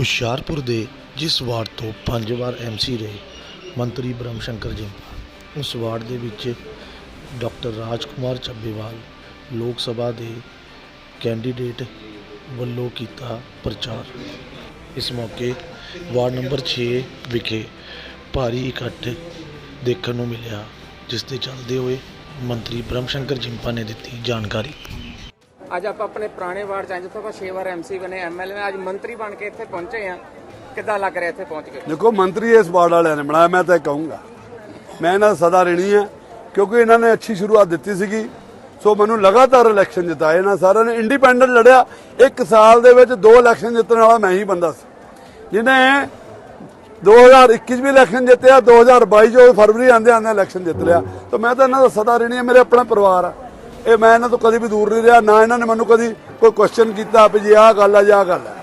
ਹੁਸ਼ਿਆਰਪੁਰ ਦੇ ਜਿਸ ਵਾਰਡ ਤੋਂ ਪੰਜ ਵਾਰ ਐਮਸੀ ਰਹੇ ਮੰਤਰੀ ਬ੍ਰਹਮ ਸ਼ੰਕਰ ਜਿੰਪਾ ਉਸ ਵਾਰਡ ਦੇ ਵਿੱਚ ਡਾਕਟਰ ਰਾਜਕੁਮਾਰ ਚੱਬੇਵਾਲ ਲੋਕ ਸਭਾ ਦੇ ਕੈਂਡੀਡੇਟ ਵੱਲੋਂ ਕੀਤਾ ਪ੍ਰਚਾਰ। ਇਸ ਮੌਕੇ ਵਾਰਡ ਨੰਬਰ 6 ਵਿਖੇ ਭਾਰੀ ਇਕੱਠ ਦੇਖਣ ਨੂੰ ਮਿਲਿਆ, ਜਿਸ ਦੇ ਚੱਲਦੇ ਹੋਏ ਮੰਤਰੀ ਬ੍ਰਹਮ ਸ਼ੰਕਰ ਜਿੰਪਾ ਨੇ ਦਿੱਤੀ ਜਾਣਕਾਰੀ। ਅੱਜ ਆਪਾਂ ਆਪਣੇ ਪੁਰਾਣੇ ਵਾਰਡ ਚ ਆਏ, ਜਿੱਥੋਂ ਆਪਾਂ 6 ਵਾਰ ਐਮਸੀ ਬਣੇ ਐਮਐਲਏ ਅੱਜ ਮੰਤਰੀ ਬਣ ਕੇ ਇੱਥੇ ਪਹੁੰਚੇ ਆ ਕਿੱਦਾਂ ਲੱਗ ਰਿਹਾ ਇੱਥੇ ਪਹੁੰਚ ਕੇ? ਦੇਖੋ, ਮੰਤਰੀ ਇਸ ਵਾਰਡ ਵਾਲਿਆਂ ਨੇ ਬਣਾਇਆ, ਮੈਂ ਤਾਂ ਕਹੂੰਗਾ। ਮੈਂ ਇਹਨਾਂ ਸਦਾ ਰਹਿਣੀ ਹੈ, ਕਿਉਂਕਿ ਇਹਨਾਂ ਨੇ ਅੱਛੀ ਸ਼ੁਰੂਆਤ ਦਿੱਤੀ ਸੀਗੀ। ਸੋ ਮੈਨੂੰ ਲਗਾਤਾਰ ਇਲੈਕਸ਼ਨ ਜਿਤਾਏ ਇਹਨਾਂ ਸਾਰਿਆਂ ਨੇ। ਇੰਡੀਪੈਂਡੈਂਟ ਲੜਿਆ, ਇੱਕ ਸਾਲ ਦੇ ਵਿੱਚ ਦੋ ਇਲੈਕਸ਼ਨ ਜਿੱਤਣ ਵਾਲਾ ਮੈਂ ਹੀ ਬੰਦਾ ਸੀ। ਜਿਹਨੇ 2021 ਚ ਵੀ ਇਲੈਕਸ਼ਨ ਜਿੱਤਿਆ 2022 ਜੋ ਫਰਵਰੀ ਆਂਦੇ ਆਂਦੇ ਇਲੈਕਸ਼ਨ ਜਿੱਤ ਲਿਆ। ਤਾਂ ਮੈਂ ਤਾਂ ਇਹਨਾਂ ਦਾ ਸਦਾ ਰਹਿਣੀ ਹੈ, ਮੇਰੇ ਆਪਣਾ ਪਰਿਵਾਰ ਆ। ਇਹ ਮੈਂ ਇਹਨਾਂ ਤੋਂ ਕਦੀ ਵੀ ਦੂਰ ਨਹੀਂ ਰਿਹਾ, ਨਾ ਇਹਨਾਂ ਨੇ ਮੈਨੂੰ ਕਦੀ ਕੋਈ ਕੁਐਸਚਨ ਕੀਤਾ ਵੀ ਜੀ ਆਹ ਗੱਲ ਆ, ਜਾਂ ਆਹ ਗੱਲ ਆ।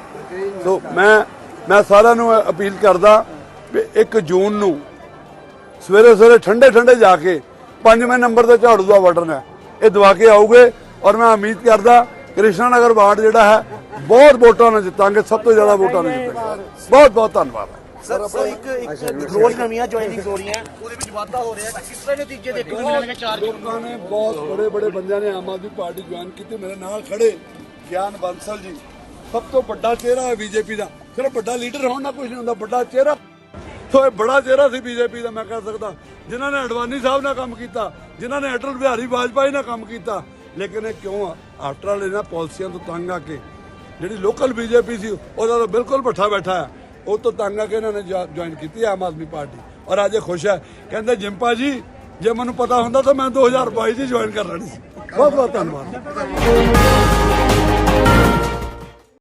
ਸੋ ਮੈਂ ਮੈਂ ਸਾਰਿਆਂ ਨੂੰ ਅਪੀਲ ਕਰਦਾ ਵੀ 1 ਜੂਨ ਨੂੰ ਸਵੇਰੇ ਸਵੇਰੇ ਠੰਡੇ ਠੰਡੇ ਜਾ ਕੇ ਪੰਜਵੇਂ ਨੰਬਰ ਤੇ ਝਾੜੂ ਦਾ ਬਟਨ ਹੈ। ਇਹ ਦਵਾ ਕੇ ਆਉਗੇ ਔਰ ਮੈਂ ਉਮੀਦ ਕਰਦਾ ਕ੍ਰਿਸ਼ਨਾ ਨਗਰ ਵਾਰਡ ਜਿਹੜਾ ਹੈ, ਬਹੁਤ ਵੋਟਾਂ ਨਾਲ ਜਿੱਤਾਂਗੇ, ਸਭ ਤੋਂ ਜ਼ਿਆਦਾ ਵੋਟਾਂ ਨਾਲ ਜਿੱਤਾਂਗੇ। ਬਹੁਤ ਬਹੁਤ ਧੰਨਵਾਦ। ਸਰ ਸਰ ਇੱਕ ਇੱਕ ਰੋਜ਼ ਨਵੀਆਂ ਜੁਆਇਨਿੰਗ ਹੋ ਰਹੀਆਂ ਉਹਦੇ ਵਿੱਚ ਵਾਧਾ ਹੋ ਰਿਹਾ। ਕਿਸ ਤਰ੍ਹਾਂ ਦੇ ਨਤੀਜੇ ਦੇਖਣ ਨੂੰ ਮਿਲਣਗੇ ਚਾਰ ਲੋਕਾਂ ਨੇ ਬਹੁਤ ਬੜੇ ਬੜੇ ਬੰਦਿਆਂ ਨੇ ਆਮ ਆਦਮੀ ਪਾਰਟੀ ਜੁਆਇਨ ਕੀਤੀ। ਮੇਰੇ ਨਾਲ ਖੜੇ ਗਿਆਨ ਬੰਸਲ ਜੀ। ਸਭ ਤੋਂ ਵੱਡਾ ਚਿਹਰਾ ਹੈ ਬੀਜੇਪੀ ਦਾ। ਸਿਰਫ ਵੱਡਾ ਲੀਡਰ ਹੋਣ ਨਾਲ ਕੁਝ ਨਹੀਂ ਹੁੰਦਾ ਵੱਡਾ ਚਿਹਰਾ। ਸੋ ਇਹ ਬੜਾ ਚਿਹਰਾ ਸੀ ਬੀਜੇਪੀ ਦਾ ਮੈਂ ਕਹਿ ਸਕਦਾ। ਜਿਨ੍ਹਾਂ ਨੇ ਅਡਵਾਨੀ ਸਾਹਿਬ ਨਾਲ ਕੰਮ ਕੀਤਾ ਜਿਨ੍ਹਾਂ ਨੇ ਅਟਲ ਬਿਹਾਰੀ ਵਾਜਪਾਈ ਨਾਲ ਕੰਮ ਕੀਤਾ। ਲੇਕਿਨ ਇਹ ਕਿਉਂ ਆ? ਆਫਟਰ ਆਲ ਇਹਨਾਂ ਪਾਲਿਸੀਆਂ ਤੋਂ ਤੰਗ ਆ ਕੇ। ਜਿਹੜੀ ਲੋਕਲ ਬੀਜੇਪੀ ਸੀ ਉਹਦਾ ਤਾਂ ਬਿਲਕੁਲ ਬੱਠਾ ਬੈਠਾ ਹੈ। ਉਹ ਤੋਂ ਤੰਗ ਆ ਕੇ ਇਹਨਾਂ ਨੇ ਜੁਆਇਨ ਕੀਤੀ ਆਮ ਆਦਮੀ ਪਾਰਟੀ। ਔਰ ਅੱਜ ਇਹ ਖੁਸ਼ ਹੈ। ਕਹਿੰਦੇ, ਜਿੰਪਾ ਜੀ, ਜੇ ਮੈਨੂੰ ਪਤਾ ਹੁੰਦਾ ਤਾਂ ਮੈਂ 2022 ਚ ਜੁਆਇਨ ਕਰ ਲੈਣੀ ਸੀ। ਬਹੁਤ ਬਹੁਤ ਧੰਨਵਾਦ।